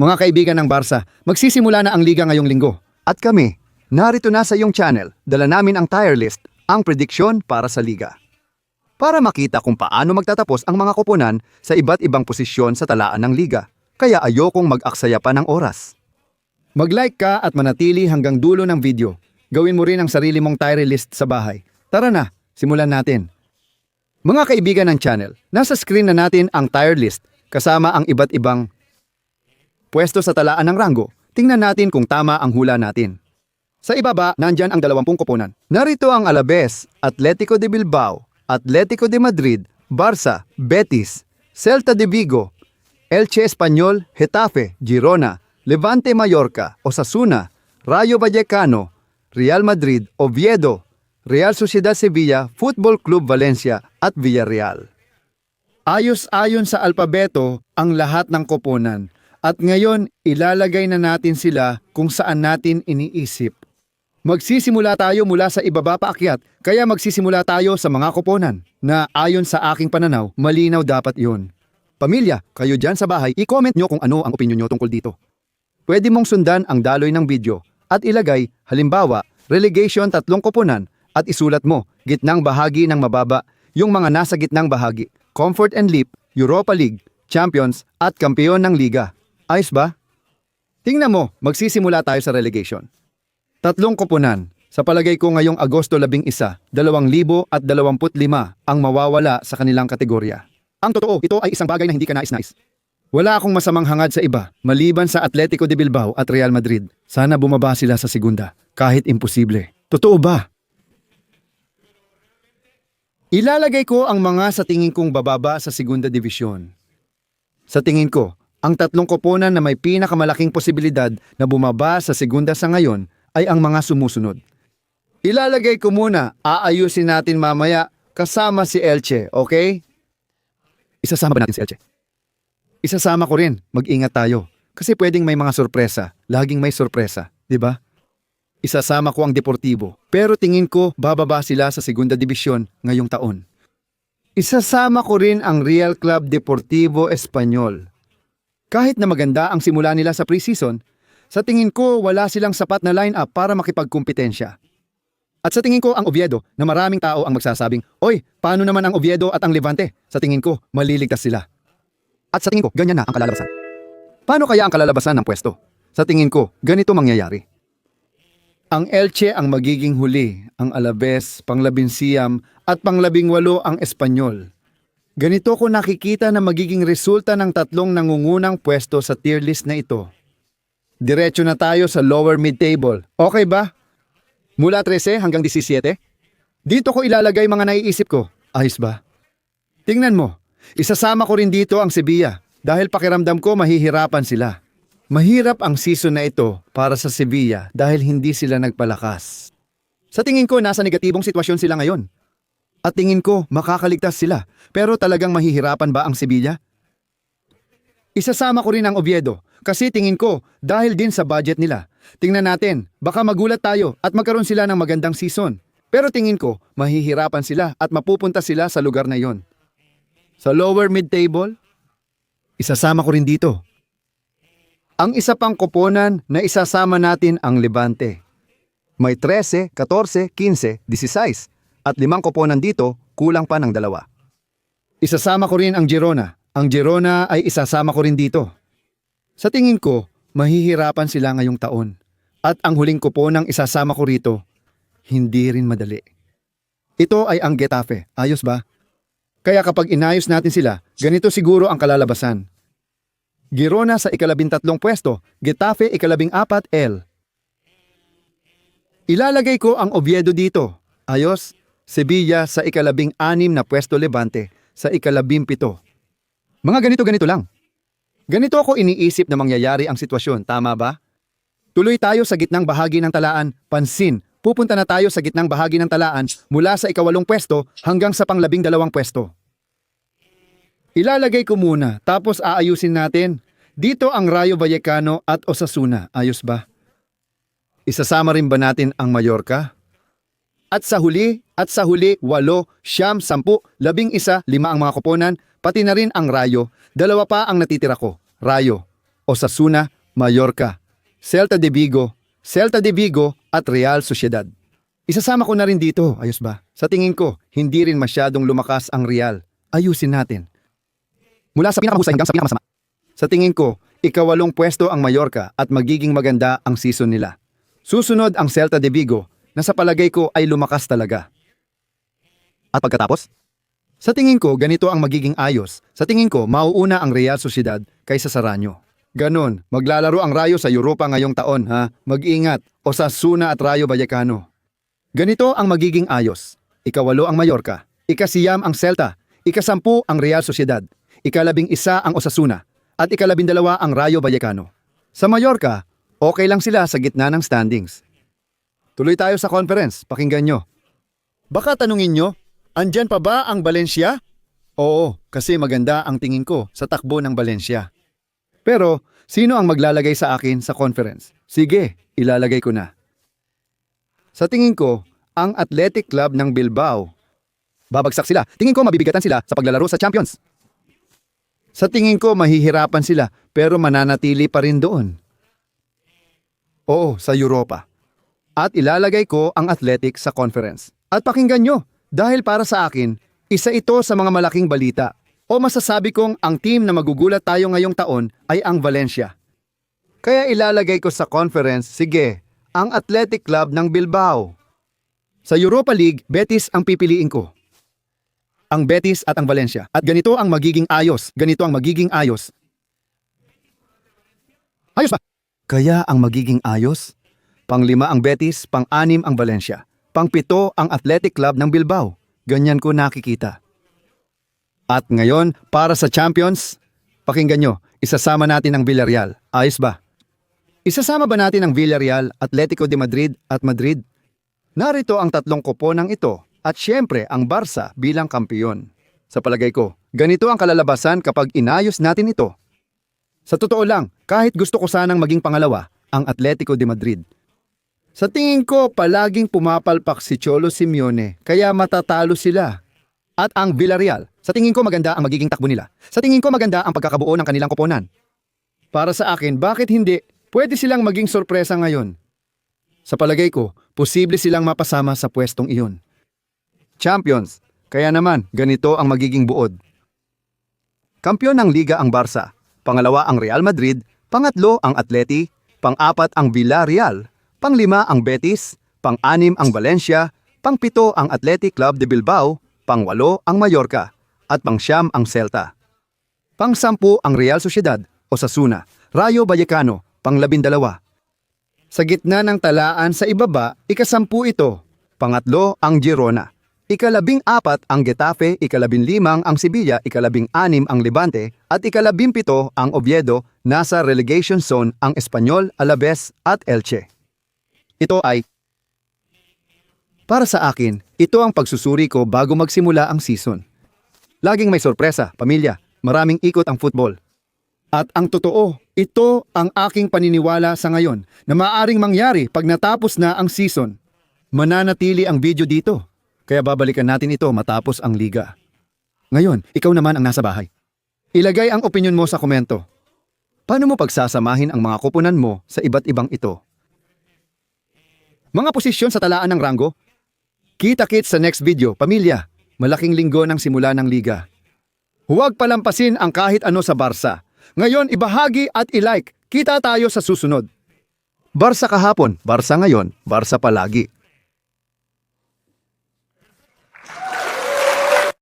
Mga kaibigan ng Barca, magsisimula na ang liga ngayong linggo. At kami, narito na sa iyong channel, dala namin ang tire list, ang prediksyon para sa liga. Para makita kung paano magtatapos ang mga koponan sa iba't ibang posisyon sa talaan ng liga. Kaya ayokong mag-aksaya pa ng oras. Mag-like ka at manatili hanggang dulo ng video. Gawin mo rin ang sarili mong tire list sa bahay. Tara na, simulan natin. Mga kaibigan ng channel, nasa screen na natin ang tire list kasama ang iba't ibang pwesto sa talaan ng ranggo. Tingnan natin kung tama ang hula natin. Sa ibaba, nandyan ang 20 koponan. Narito ang Alabes, Atletico de Bilbao, Atletico de Madrid, Barça, Betis, Celta de Vigo, Elche Espanyol, Getafe, Girona, Levante Mallorca, Osasuna, Rayo Vallecano, Real Madrid, Oviedo, Real Sociedad Sevilla, Football Club Valencia at Villarreal. Ayos-ayon sa alpabeto ang lahat ng koponan. At ngayon, ilalagay na natin sila kung saan natin iniisip. Magsisimula tayo mula sa ibaba paakyat, kaya magsisimula tayo sa mga koponan na ayon sa aking pananaw, malinaw dapat yon. Pamilya, kayo dyan sa bahay, i-comment nyo kung ano ang opinion nyo tungkol dito. Pwede mong sundan ang daloy ng video at ilagay, halimbawa, relegation tatlong koponan at isulat mo, gitnang bahagi ng mababa, yung mga nasa gitnang bahagi, Comfort and Leap, Europa League, Champions at kampeon ng liga. Ayos ba? Tingnan mo, magsisimula tayo sa relegation. Tatlong koponan. Sa palagay ko ngayong Agosto 11, 2025 ang mawawala sa kanilang kategorya. Ang totoo, ito ay isang bagay na hindi ka nais-nais. Wala akong masamang hangad sa iba, maliban sa Atletico de Bilbao at Real Madrid. Sana bumaba sila sa segunda, kahit imposible. Totoo ba? Ilalagay ko ang mga sa tingin kong bababa sa segunda divisyon. Sa tingin ko, ang tatlong koponan na may pinakamalaking posibilidad na bumaba sa segunda sa ngayon ay ang mga sumusunod. Ilalagay ko muna, aayusin natin mamaya kasama si Elche, okay? Isasama ba natin si Elche? Isasama ko rin, mag-ingat tayo. Kasi pwedeng may mga sorpresa, laging may sorpresa, di ba? Isasama ko ang Deportivo, pero tingin ko bababa sila sa segunda divisyon ngayong taon. Isasama ko rin ang Real Club Deportivo Espanyol. Kahit na maganda ang simula nila sa preseason, sa tingin ko wala silang sapat na lineup para makipagkumpetensya. At sa tingin ko ang Oviedo na maraming tao ang magsasabing, Oy, paano naman ang Oviedo at ang Levante? Sa tingin ko, maliligtas sila. At sa tingin ko, ganyan na ang kalalabasan. Paano kaya ang kalalabasan ng pwesto? Sa tingin ko, ganito mangyayari. Ang Elche ang magiging huli, ang Alaves, panglabinsiyam at panglabing walo ang Espanyol. Ganito ko nakikita na magiging resulta ng tatlong nangungunang pwesto sa tier list na ito. Diretso na tayo sa lower mid-table. Okay ba? Mula 13 hanggang 17? Dito ko ilalagay mga naiisip ko. Ayos ba? Tingnan mo, isasama ko rin dito ang Sevilla dahil pakiramdam ko mahihirapan sila. Mahirap ang season na ito para sa Sevilla dahil hindi sila nagpalakas. Sa tingin ko, nasa negatibong sitwasyon sila ngayon. At tingin ko, makakaligtas sila. Pero talagang mahihirapan ba ang Sevilla? Isasama ko rin ang Oviedo kasi tingin ko dahil din sa budget nila. Tingnan natin, baka magulat tayo at magkaroon sila ng magandang season. Pero tingin ko, mahihirapan sila at mapupunta sila sa lugar na yon. Sa lower mid-table, isasama ko rin dito. Ang isa pang koponan na isasama natin ang Levante. May 13, 14, 15, 16 at limang koponan dito, kulang pa ng dalawa. Isasama ko rin ang Girona. Ang Girona ay isasama ko rin dito. Sa tingin ko, mahihirapan sila ngayong taon. At ang huling koponang isasama ko rito, hindi rin madali. Ito ay ang Getafe. Ayos ba? Kaya kapag inayos natin sila, ganito siguro ang kalalabasan. Girona sa ikalabintatlong pwesto, Getafe ikalabing apat L. Ilalagay ko ang Oviedo dito. Ayos, Sevilla sa ikalabing anim na pwesto Levante sa ikalabing pito. Mga ganito-ganito lang. Ganito ako iniisip na mangyayari ang sitwasyon, tama ba? Tuloy tayo sa gitnang bahagi ng talaan, pansin, pupunta na tayo sa gitnang bahagi ng talaan mula sa ikawalong pwesto hanggang sa panglabing dalawang pwesto. Ilalagay ko muna, tapos aayusin natin. Dito ang Rayo Vallecano at Osasuna, ayos ba? Isasama rin ba natin ang Mallorca? At sa huli, at sa huli, walo, siyam, sampu, labing isa, lima ang mga koponan, pati na rin ang Rayo. Dalawa pa ang natitira ko, Rayo, Osasuna, Mallorca, Celta de Vigo, Celta de Vigo at Real Sociedad. Isasama ko na rin dito, ayos ba? Sa tingin ko, hindi rin masyadong lumakas ang Real. Ayusin natin. Mula sa pinakamahusay hanggang sa pinakamasama. Sa tingin ko, ikawalong pwesto ang Mallorca at magiging maganda ang season nila. Susunod ang Celta de Vigo na sa palagay ko ay lumakas talaga. At pagkatapos? Sa tingin ko, ganito ang magiging ayos. Sa tingin ko, mauuna ang Real Sociedad kaysa sa Ranyo. Ganon, maglalaro ang Rayo sa Europa ngayong taon, ha? Mag-ingat, Osasuna at Rayo Vallecano. Ganito ang magiging ayos. Ikawalo ang Mallorca, ikasiyam ang Celta, ikasampu ang Real Sociedad, ikalabing isa ang Osasuna, at ikalabindalawa ang Rayo Vallecano. Sa Mallorca, okay lang sila sa gitna ng standings. Tuloy tayo sa conference, pakinggan nyo. Baka tanungin nyo, andyan pa ba ang Valencia? Oo, kasi maganda ang tingin ko sa takbo ng Valencia. Pero, sino ang maglalagay sa akin sa conference? Sige, ilalagay ko na. Sa tingin ko, ang Athletic Club ng Bilbao. Babagsak sila. Tingin ko mabibigatan sila sa paglalaro sa Champions. Sa tingin ko mahihirapan sila pero mananatili pa rin doon. Oo, sa Europa. At ilalagay ko ang Athletic sa conference. At pakinggan nyo, dahil para sa akin, isa ito sa mga malaking balita. O masasabi kong ang team na magugulat tayo ngayong taon ay ang Valencia. Kaya ilalagay ko sa conference, sige, ang Athletic Club ng Bilbao. Sa Europa League, Betis ang pipiliin ko. Ang Betis at ang Valencia. At ganito ang magiging ayos. Ganito ang magiging ayos. Ayos ba? Kaya ang magiging ayos? Panglima ang Betis, pang-anim ang Valencia. Pangpito ang Athletic Club ng Bilbao. Ganyan ko nakikita. At ngayon, para sa Champions, pakinggan nyo, isasama natin ang Villarreal. Ayos ba? Isasama ba natin ang Villarreal, Atletico de Madrid at Madrid? Narito ang tatlong koponang ito at syempre ang Barca bilang kampiyon. Sa palagay ko, ganito ang kalalabasan kapag inayos natin ito. Sa totoo lang, kahit gusto ko sanang maging pangalawa, ang Atletico de Madrid. Sa tingin ko, palaging pumapalpak si Cholo Simeone, kaya matatalo sila. At ang Villarreal, sa tingin ko maganda ang magiging takbo nila. Sa tingin ko maganda ang pagkakabuo ng kanilang koponan. Para sa akin, bakit hindi? Pwede silang maging sorpresa ngayon. Sa palagay ko, posible silang mapasama sa pwestong iyon. Champions, kaya naman ganito ang magiging buod. Kampiyon ng liga ang Barca, pangalawa ang Real Madrid, pangatlo ang Atleti, pang-apat ang Villarreal, panglima ang Betis, pang-anim ang Valencia, pangpito ang Athletic Club de Bilbao, pangwalo ang Mallorca, at pangsyam ang Celta. Pangsampu ang Real Sociedad, Osasuna, Rayo Vallecano, panglabindalawa. Sa gitna ng talaan sa ibaba, ikasampu ito. Pangatlo ang Girona. Ikalabing apat ang Getafe, ikalabing limang ang Sevilla, ikalabing anim ang Levante, at ikalabing pito ang Oviedo, nasa relegation zone ang Espanyol, Alaves at Elche. Ito ay Para sa akin, ito ang pagsusuri ko bago magsimula ang season. Laging may sorpresa, pamilya, maraming ikot ang football. At ang totoo, ito ang aking paniniwala sa ngayon na maaring mangyari pag natapos na ang season. Mananatili ang video dito, kaya babalikan natin ito matapos ang liga. Ngayon, ikaw naman ang nasa bahay. Ilagay ang opinion mo sa komento. Paano mo pagsasamahin ang mga kupunan mo sa iba't ibang ito? Mga posisyon sa talaan ng ranggo? Kita-kits sa next video, pamilya. Malaking linggo ng simula ng liga. Huwag palampasin ang kahit ano sa Barca. Ngayon, ibahagi at ilike. Kita tayo sa susunod. Barca kahapon, Barca ngayon, Barca palagi.